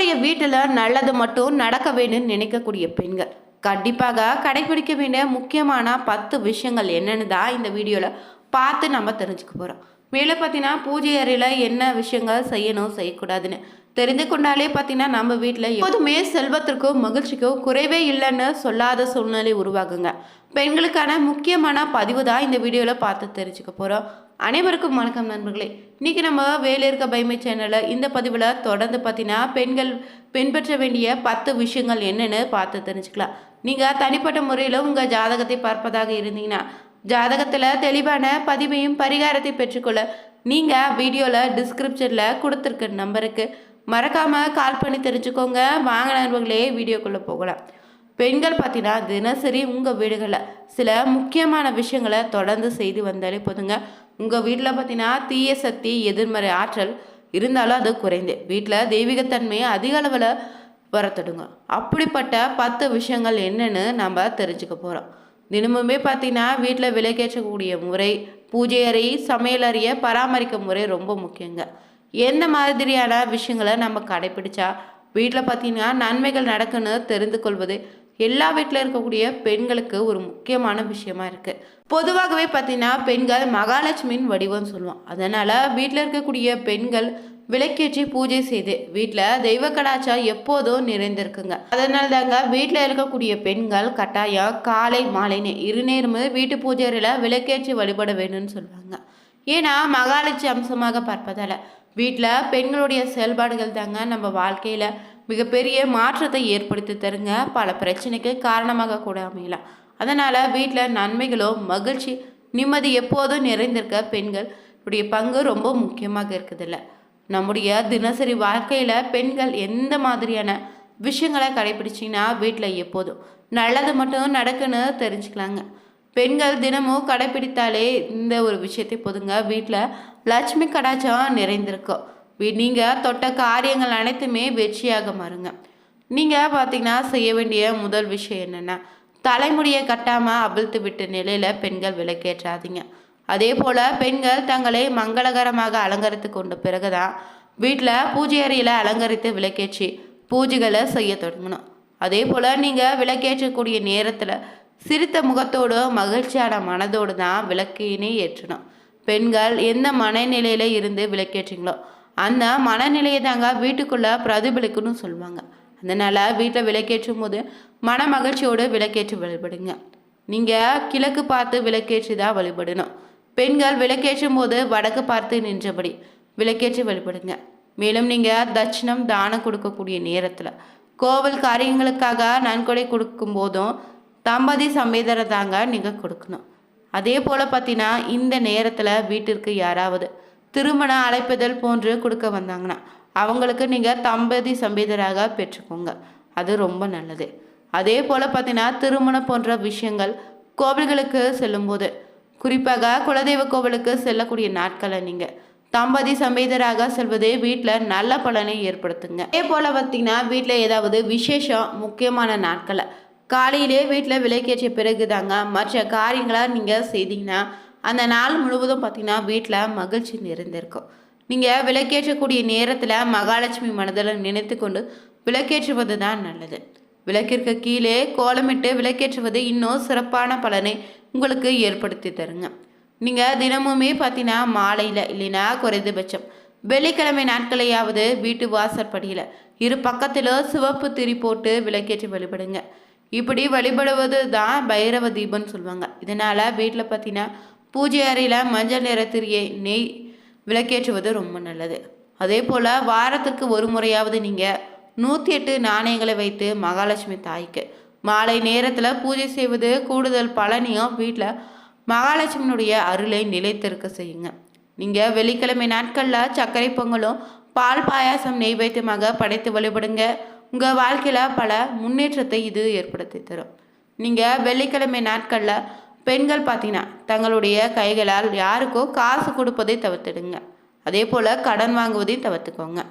நம்முடைய வீட்டில் நல்லது மட்டும் நடக்க வேணும்னு நினைக்கக்கூடிய பெண்கள். கண்டிப்பாக கடைபிடிக்க வேண்டிய முக்கியமான பத்து விஷயங்கள் என்னென்னு தான் இந்த வீடியோவில் பார்த்து நம்ம தெரிஞ்சுக்க போகிறோம் மேலே பார்த்தீங்கன்னா பூஜை அறையில் என்ன விஷயங்கள் செய்யணும் செய்யக்கூடாதுன்னு. தெரிந்து கொண்டாலே பார்த்தீங்கன்னா நம்ம வீட்டில் எப்போதுமே செல்வத்திற்கோ மகிழ்ச்சிக்கோ குறைவே இல்லைன்னு சொல்லாத சூழ்நிலை உருவாகுங்க. பெண்களுக்கான முக்கியமான பதிவு தான் இந்த வீடியோவில் பார்த்து தெரிஞ்சுக்க போகிறோம் அனைவருக்கும் வணக்கம் நண்பர்களே. இன்னைக்கு நம்ம வேலை இருக்க பைமை சேனலில் இந்த பதிவில் தொடர்ந்து பார்த்தீங்கன்னா பெண்கள் பின்பற்ற வேண்டிய பத்து விஷயங்கள் என்னென்னு பார்த்து தெரிஞ்சுக்கலாம். நீங்கள் தனிப்பட்ட முறையில் உங்கள் ஜாதகத்தை பார்ப்பதாக இருந்தீங்கன்னா ஜாதகத்தில் தெளிவான பதிவையும் பரிகாரத்தை பெற்றுக்கொள்ள நீங்கள் வீடியோவில் டிஸ்கிரிப்ஷனில் கொடுத்துருக்க நம்பருக்கு. மறக்காமல் கால் பண்ணி தெரிஞ்சுக்கோங்க. வாங்க நண்பர்களே வீடியோக்குள்ளே போகலாம். பெண்கள் பார்த்தீங்கன்னா தினசரி உங்கள் வீடுகளில் சில முக்கியமான விஷயங்களை தொடர்ந்து செய்து வந்தாலே போதுங்க. உங்கள் வீட்டில் பார்த்தீங்கன்னா தீய சக்தி எதிர்மறை ஆற்றல் இருந்தாலும் அது குறைந்து. வீட்டில் தெய்வீகத்தன்மையை அதிக அளவில் வரத்தொடுங்க அப்படிப்பட்ட பத்து விஷயங்கள் என்னென்னு நம்ம தெரிஞ்சுக்க போகிறோம் தினமுமே பார்த்தீங்கன்னா வீட்டில் விலைக்கேற்றக்கூடிய முறை பூஜை அறை சமையல் அறையை பராமரிக்க முறை ரொம்ப முக்கியங்க. எந்த மாதிரியான விஷயங்களை நம்ம கடைபிடிச்சா வீட்டில் பார்த்தீங்கன்னா நன்மைகள் நடக்குன்னு தெரிந்து கொள்வது எல்லா வீட்டில் இருக்கக்கூடிய பெண்களுக்கு ஒரு முக்கியமான விஷயமா இருக்குது பொதுவாகவே பார்த்தீங்கன்னா பெண்கள் மகாலட்சுமியின் வடிவம் சொல்லுவோம். அதனால் வீட்டில் இருக்கக்கூடிய பெண்கள் விளக்கேற்றி பூஜை செய்து வீட்டில் தெய்வ கடாச்சாரம் எப்போதும் நிறைந்திருக்குங்க. அதனால தாங்க வீட்டில் இருக்கக்கூடிய பெண்கள் கட்டாயம் காலை மாலைன்னு இருநேருமே வீட்டு பூஜையில் விளக்கேற்றி வழிபட வேணும்னு சொல்லுவாங்க. ஏன்னா மகாலட்சி அம்சமாக பார்ப்பதால் வீட்டில் பெண்களுடைய செயல்பாடுகள் தாங்க நம்ம வாழ்க்கையில் மிகப்பெரிய மாற்றத்தை ஏற்படுத்தி தருங்க. பல பிரச்சனைக்கு காரணமாக கூட அமையலாம். அதனால் வீட்டில் நன்மைகளோ மகிழ்ச்சி நிம்மதி எப்போதும் நிறைந்திருக்க பெண்கள் உடைய பங்கு ரொம்ப முக்கியமாக இருக்குதில்ல. நம்முடைய தினசரி வாழ்க்கையில் பெண்கள் எந்த மாதிரியான விஷயங்களை கடைபிடிச்சிங்கன்னா வீட்டில் எப்போதும் நல்லது மட்டும் நடக்குன்னு தெரிஞ்சுக்கலாங்க. பெண்கள் தினமும் கடைபிடித்தாலே இந்த ஒரு விஷயத்தை போதுங்க. வீட்டில் லட்சுமி கடாச்சம் நிறைந்திருக்கும் நீங்கள் தொட்ட காரியங்கள் அனைத்துமே வெற்றியாக மாறுங்க. நீங்கள் பார்த்தீங்கன்னா செய்ய வேண்டிய முதல் விஷயம் என்னென்னா தலைமுடியை கட்டாமல் அவிழ்த்து விட்ட நிலையில் பெண்கள் விளக்கேற்றாதீங்க. அதே போல் பெண்கள் தங்களை மங்களகரமாக அலங்கரித்து கொண்ட பிறகுதான் வீட்டில் பூஜை அறையில் அலங்கரித்து விளக்கேற்றி பூஜைகளை செய்ய தொடங்கணும் அதே போல் நீங்கள் விளக்கேற்றக்கூடிய நேரத்தில் சிரித்த முகத்தோடு மகிழ்ச்சியான மனதோடு தான் விளக்கினை ஏற்றணும். பெண்கள் எந்த மனநிலையில் இருந்து விளக்கேற்றிங்களோ அந்த மனநிலையை தாங்க வீட்டுக்குள்ளே பிரதிபலிக்கணும்னு சொல்லுவாங்க. அதனால் வீட்டில் விளக்கேற்றும் போது மன மகிழ்ச்சியோடு விளக்கேற்றி வழிபடுங்க. நீங்கள் கிழக்கு பார்த்து விளக்கேற்றி தான் வழிபடணும். பெண்கள் விளக்கேற்றும் போது வடக்கு பார்த்து நின்றபடி விளக்கேற்றி வழிபடுங்க. மேலும் நீங்கள் தட்சிணம் தானம் கொடுக்கக்கூடிய நேரத்தில் கோவில் காரியங்களுக்காக நன்கொடை கொடுக்கும் போதும் தம்பதி சம்பேதரை தாங்க நீங்கள் கொடுக்கணும். அதே போல் பார்த்தீங்கன்னா இந்த நேரத்தில் வீட்டிற்கு யாராவது திருமண அழைப்புதல் போன்று கொடுக்க வந்தாங்கன்னா அவங்களுக்கு நீங்கள் தம்பதி சம்பேதராக பெற்றுக்கோங்க. அது ரொம்ப நல்லது. அதே போல் பார்த்தீங்கன்னா திருமணம் போன்ற விஷயங்கள் கோவில்களுக்கு செல்லும்போது குறிப்பாக குலதெய்வ கோவிலுக்கு செல்லக்கூடிய நாட்களை நீங்கள் தம்பதி சமேதராக செல்வது வீட்டில் நல்ல பலனை ஏற்படுத்துங்க. அதே போல் பார்த்தீங்கன்னா வீட்டில் ஏதாவது விசேஷம் முக்கியமான நாட்களை காலையிலே வீட்டில் விலைக்கேற்றிய பிறகு தாங்க மற்ற காரியங்களை நீங்கள் செய்தீங்கன்னா அந்த நாள் முழுவதும் பார்த்தீங்கன்னா வீட்டில் மகிழ்ச்சி நிறைந்திருக்கும். நீங்கள் விளக்கேற்றக்கூடிய நேரத்தில் மகாலட்சுமி மனதில் நினைத்து கொண்டு விளக்கேற்றுவது தான் நல்லது. விளக்கிற்கு கீழே கோலமிட்டு விளக்கேற்றுவது இன்னும் சிறப்பான பலனை உங்களுக்கு ஏற்படுத்தி தருங்க. நீங்கள் தினமுமே பார்த்தீங்கன்னா மாலையில் இல்லைன்னா குறைந்தபட்சம். வெள்ளிக்கிழமை நாட்களையாவது வீட்டு வாசற்படியில் இரு பக்கத்தில் சிவப்பு திரி போட்டு விளக்கேற்றி வழிபடுங்க. இப்படி வழிபடுவது தான் பைரவ தீபம்னு சொல்லுவாங்க. இதனால் வீட்டில் பார்த்தீங்கன்னா பூஜை அறையில் மஞ்சள் நிற திரியை நெய் விளக்கேற்றுவது ரொம்ப நல்லது. அதே போல் வாரத்துக்கு ஒரு முறையாவது நீங்கள் நூற்றி எட்டு நாணயங்களை வைத்து மகாலட்சுமி தாய்க்கு மாலை நேரத்தில் பூஜை செய்வது கூடுதல் பலனையும் வீட்டில் மகாலட்சுமியினுடைய அருளை நிலைத்திருக்க செய்யுங்க. நீங்கள் வெள்ளிக்கிழமை நாட்களில் சர்க்கரை பொங்கலும் பால் பாயாசம் நெய்வேத்தியமாக படைத்து வழிபடுங்க. உங்கள் வாழ்க்கையில் பல முன்னேற்றத்தை இது ஏற்படுத்தி தரும். நீங்கள் வெள்ளிக்கிழமை நாட்களில் பெண்கள் பார்த்தீங்கன்னா தங்களுடைய கைகளால் யாருக்கோ காசு கொடுப்பதை தவிர்த்துடுங்க. அதே போல் கடன் வாங்குவதையும் தவிர்த்துக்கோங்க.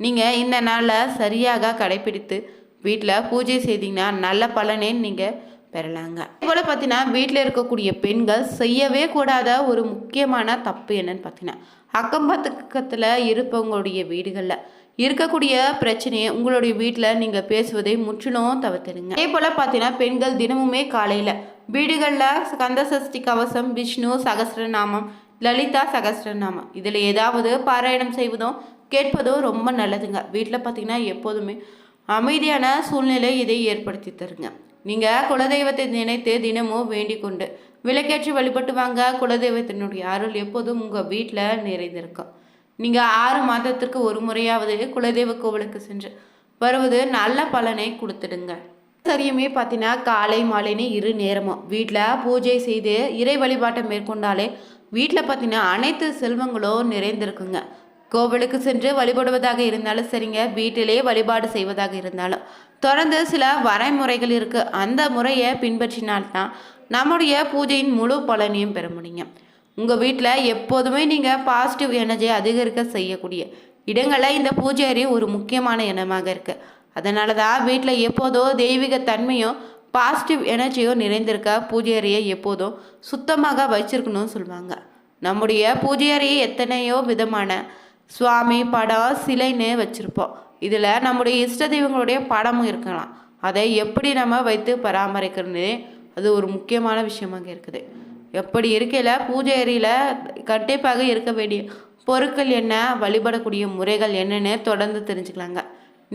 நீங்கள் இந்த நாளில் சரியாக கடைபிடித்து வீட்டில் பூஜை செய்தீங்கன்னா நல்ல பலனே நீங்கள் பெறலாங்க. அதே போல் பார்த்தீங்கன்னா வீட்டில் இருக்கக்கூடிய பெண்கள் செய்யவே கூடாத ஒரு முக்கியமான தப்பு என்னன்னு பார்த்தீங்கன்னா அக்கம் பக்கத்தில் இருப்பவங்களுடைய வீடுகளில் இருக்கக்கூடிய பிரச்சனையை உங்களுடைய வீட்டில் நீங்கள் பேசுவதை முற்றிலும் தவிர்த்துடுங்க. அதே போல் பார்த்தீங்கன்னா பெண்கள் தினமுமே காலையில் வீடுகளில் கந்த சஷ்டி கவசம் விஷ்ணு சகசிரநாமம் லலிதா சகஸ்ரநாமம் இதில் ஏதாவது பாராயணம் செய்வதும் கேட்பதும் ரொம்ப நல்லதுங்க. வீட்டில் பார்த்தீங்கன்னா எப்போதுமே அமைதியான சூழ்நிலை இதை ஏற்படுத்தி தருங்க. நீங்கள் குலதெய்வத்தை நினைத்து தினமும் வேண்டிக் கொண்டு விளக்கேற்றி வழிபட்டு வாங்க. குலதெய்வத்தினுடைய அருள் எப்போதும் உங்கள் வீட்டில் நிறைந்திருக்கும். நீங்கள் ஆறு மாதத்திற்கு ஒரு முறையாவது குலதெய்வ கோவிலுக்கு சென்று வருவது நல்ல பலனை கொடுத்துடுங்க. சரியுமே பார்த்தீங்கன்னா காலை மாலைன்னு இரு நேரமும் வீட்டில் பூஜை செய்து இறை வழிபாட்டை மேற்கொண்டாலே வீட்டில் பார்த்தீங்கன்னா அனைத்து செல்வங்களும் நிறைந்திருக்குங்க. கோவிலுக்கு சென்று வழிபடுவதாக இருந்தாலும் சரிங்க வீட்டிலே வழிபாடு செய்வதாக இருந்தாலும். தொடர்ந்து சில வரைமுறைகள் இருக்குது அந்த முறையை பின்பற்றினால்தான் நம்முடைய பூஜையின் முழு பலனையும் பெற முடியும் உங்கள் வீட்டில் எப்போதுமே நீங்கள் பாசிட்டிவ் எனர்ஜியை அதிகரிக்க செய்யக்கூடிய இடங்களில் இந்த பூஜை அறி ஒரு முக்கியமான இடமாக இருக்குது அதனால தான் வீட்டில் எப்போதோ தெய்வீக தன்மையும் பாசிட்டிவ் எனர்ஜியோ நிறைந்திருக்க பூஜை அறையை எப்போதும் சுத்தமாக வச்சிருக்கணும்னு சொல்லுவாங்க நம்முடைய பூஜை அறையை எத்தனையோ விதமான சுவாமி படம் சிலைன்னு வச்சுருப்போம். இதில் நம்முடைய இஷ்ட தெய்வங்களுடைய படமும் இருக்கலாம். அதை எப்படி நம்ம வைத்து பராமரிக்கிறது அது ஒரு முக்கியமான விஷயமாக இருக்குது. எப்படி இருக்கையில் பூஜை அறையில் கண்டிப்பாக இருக்க வேண்டிய பொருட்கள் என்ன வழிபடக்கூடிய முறைகள் என்னென்னு தொடர்ந்து தெரிஞ்சுக்கலாங்க.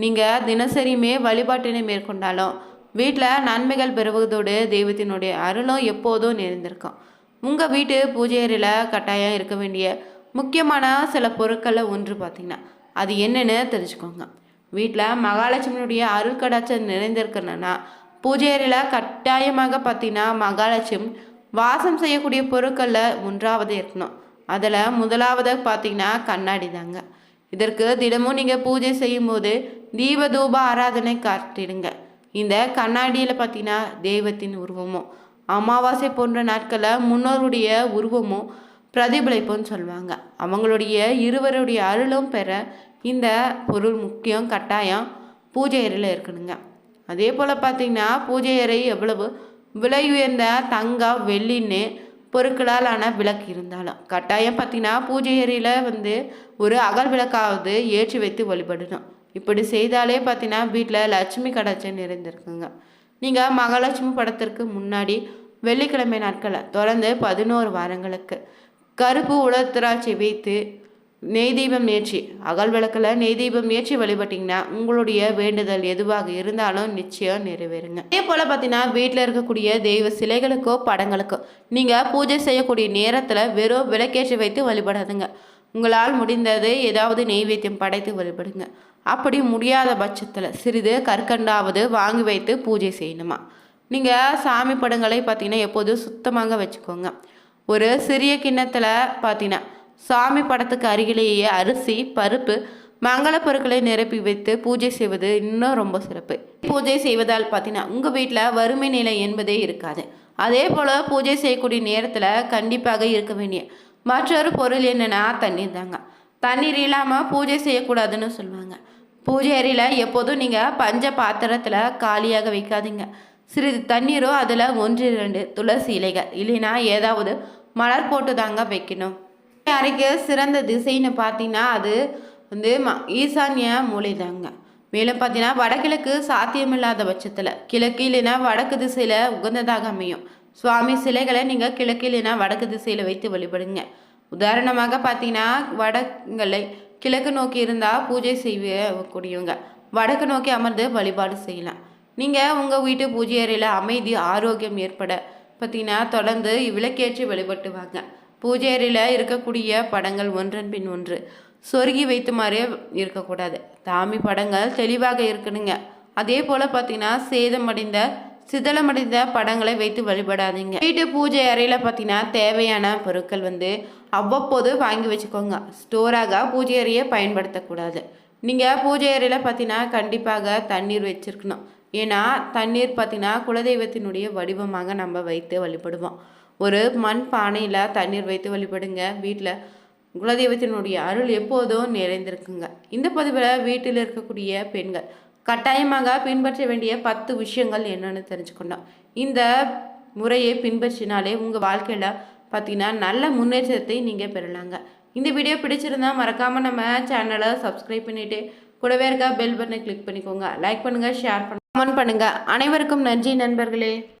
நீங்கள் தினசரியுமே வழிபாட்டினை மேற்கொண்டாலும் வீட்டில் நன்மைகள் பெறுவதோடு தெய்வத்தினுடைய அருளும் எப்போதும் நிறைந்திருக்கும். உங்கள் வீட்டு பூஜை அறையில் கட்டாயம் இருக்க வேண்டிய முக்கியமான சில பொருட்களில் ஒன்று பார்த்திங்கன்னா அது என்னென்னு தெரிஞ்சுக்கோங்க. வீட்டில் மகாலட்சுமியுடைய அருள் கடாச்சம் நிறைந்திருக்கணும்னா பூஜை அறையில் கட்டாயமாக பார்த்தீங்கன்னா மகாலட்சுமி வாசம் செய்யக்கூடிய பொருட்களில் ஒன்றாவது இருக்கணும். அதில் முதலாவது பார்த்தீங்கன்னா கண்ணாடி தாங்க. இதற்கு தினமும் நீங்கள் பூஜை செய்யும்போது தீப தூப ஆராதனை காட்டிடுங்க. இந்த கண்ணாடியில் பார்த்தீங்கன்னா தெய்வத்தின் உருவமும் அமாவாசை போன்ற நாட்களில் முன்னோருடைய உருவமும் பிரதிபலிப்புன்னு சொல்லுவாங்க. அவங்களுடைய இருவருடைய அருளும் பெற இந்த பொருள் முக்கியம் கட்டாயம் பூஜை அறையில் இருக்கணுங்க. அதே போல் பார்த்திங்கன்னா பூஜை அறை எவ்வளவு விலை உயர்ந்த தங்கம் வெள்ளின்னு பொருட்களால் ஆன விளக்கு இருந்தாலும். கட்டாயம் பார்த்திங்கன்னா பூஜை அறையில் வந்து ஒரு அகல் விளக்காவது ஏற்றி வைத்து வழிபடணும். இப்படி செய்தாலே பார்த்தீங்கன்னா வீட்டில் லட்சுமி கடாச்சம் நிறைந்திருக்குங்க. நீங்கள் மகாலட்சுமி படத்திற்கு முன்னாடி வெள்ளிக்கிழமை நாட்களில் தொடர்ந்து பதினோரு வாரங்களுக்கு கருப்பு உலத்திராட்சி வைத்து நெய் தீபம் ஏற்றி அகல் விளக்கில் நெய் தீபம் ஏற்றி வழிபட்டிங்கன்னா உங்களுடைய வேண்டுதல் எதுவாக இருந்தாலும் நிச்சயம் நிறைவேறுங்க. அதே போல் பார்த்தீங்கன்னா வீட்டில் இருக்கக்கூடிய தெய்வ சிலைகளுக்கோ படங்களுக்கோ நீங்கள் பூஜை செய்யக்கூடிய நேரத்தில் வெறும் விளக்கேற்றி வைத்து வழிபடாதுங்க. உங்களால் முடிந்தது ஏதாவது நெய்வேத்தியம் படைத்து வழிபடுங்க. அப்படி முடியாத பட்சத்தில் சிறிது கற்கண்டாவது வாங்கி வைத்து பூஜை செய்யணுமா? நீங்கள் சாமி படங்களை பார்த்தீங்கன்னா எப்போதும் சுத்தமாக வச்சுக்கோங்க. ஒரு சிறிய கிண்ணத்தில் பார்த்தீங்கன்னா சாமி படத்துக்கு அருகிலேயே அரிசி பருப்பு மங்கள பொருட்களை நிரப்பி வைத்து பூஜை செய்வது இன்னும் ரொம்ப சிறப்பு. பூஜை செய்வதால் பார்த்தீங்கன்னா உங்கள் வீட்டில் வறுமை நிலை என்பதே இருக்காது. அதே போல் பூஜை செய்யக்கூடிய நேரத்தில் கண்டிப்பாக இருக்க வேண்டிய மற்றொரு பொருள் என்னென்னா தண்ணீர் தாங்க. தண்ணீர் இல்லாமல் பூஜை செய்யக்கூடாதுன்னு சொல்லுவாங்க. பூஜை அறையில் எப்போதும் நீங்கள் பஞ்ச பாத்திரத்தில் காலியாக வைக்காதீங்க. சிறிது தண்ணீரோ அதில் ஒன்று இரண்டு துளசி இலைகள். இல்லைன்னா ஏதாவது மலர் போட்டு தாங்க வைக்கணும். அறைக்கு சிறந்த திசைன்னு பார்த்தீங்கன்னா அது வந்து ம ஈசான்ய மூலை தாங்க. மேலும் பார்த்தீங்கன்னா வடகிழக்கு சாத்தியமில்லாத பட்சத்தில் கிழக்கு இல்லைன்னா வடக்கு திசையில் உகந்ததாக அமையும். சுவாமி சிலைகளை நீங்கள் கிழக்கு இல்லைன்னா வடக்கு திசையில் வைத்து வழிபடுங்க. உதாரணமாக பார்த்தீங்கன்னா வடங்களை கிழக்கு நோக்கி இருந்தால் பூஜை செய்யக்கூடியவங்க வடக்கு நோக்கி அமர்ந்து வழிபாடு செய்யலாம். நீங்கள் உங்கள் வீட்டு பூஜை அறையில் அமைதி ஆரோக்கியம் ஏற்பட பார்த்தீங்கன்னா தொடர்ந்து விளக்கேற்றி வழிபட்டு வாங்க. பூஜை அறையில் இருக்கக்கூடிய படங்கள் ஒன்றன் பின் ஒன்று. சொருகி வைத்துமாறே இருக்கக்கூடாது. தாமி படங்கள் தெளிவாக இருக்கணுங்க. அதே போல் பார்த்தீங்கன்னா சேதமடைந்த சிதலமடைந்த படங்களை வைத்து வழிபடாதீங்க. வீட்டு பூஜை அறையில் பார்த்தீங்கன்னா தேவையான பொருட்கள் வந்து அவ்வப்போது வாங்கி வச்சுக்கோங்க. ஸ்டோராக பூஜை அறையை பயன்படுத்தக்கூடாது. நீங்கள் பூஜை அறையில் பார்த்தீங்கன்னா கண்டிப்பாக தண்ணீர் வச்சுருக்கணும். ஏன்னா தண்ணீர் பார்த்திங்கன்னா குலதெய்வத்தினுடைய வடிவமாக நம்ம வைத்து வழிபடுவோம். ஒரு மண் பானையில் தண்ணீர் வைத்து வழிபடுங்க. வீட்டில் குலதெய்வத்தினுடைய அருள் எப்போதும் நிறைந்திருக்குங்க. இந்த பதிவில் வீட்டில் இருக்கக்கூடிய பெண்கள் கட்டாயமாக பின்பற்ற வேண்டிய பத்து விஷயங்கள் என்னென்னு தெரிஞ்சுக்கணும். இந்த முறையை பின்பற்றினாலே உங்கள் வாழ்க்கையில் பார்த்தீங்கன்னா நல்ல முன்னேற்றத்தை நீங்கள் பெறலாங்க. இந்த வீடியோ பிடிச்சிருந்தா மறக்காமல் நம்ம சேனலை சப்ஸ்கிரைப் பண்ணிவிட்டு கூடவே இருக்க பெல் பட்டனை கிளிக் பண்ணிக்கோங்க. லைக் பண்ணுங்கள் ஷேர் பண்ணுங்கள் கமெண்ட் பண்ணுங்கள் அனைவருக்கும் நன்றி நண்பர்களே.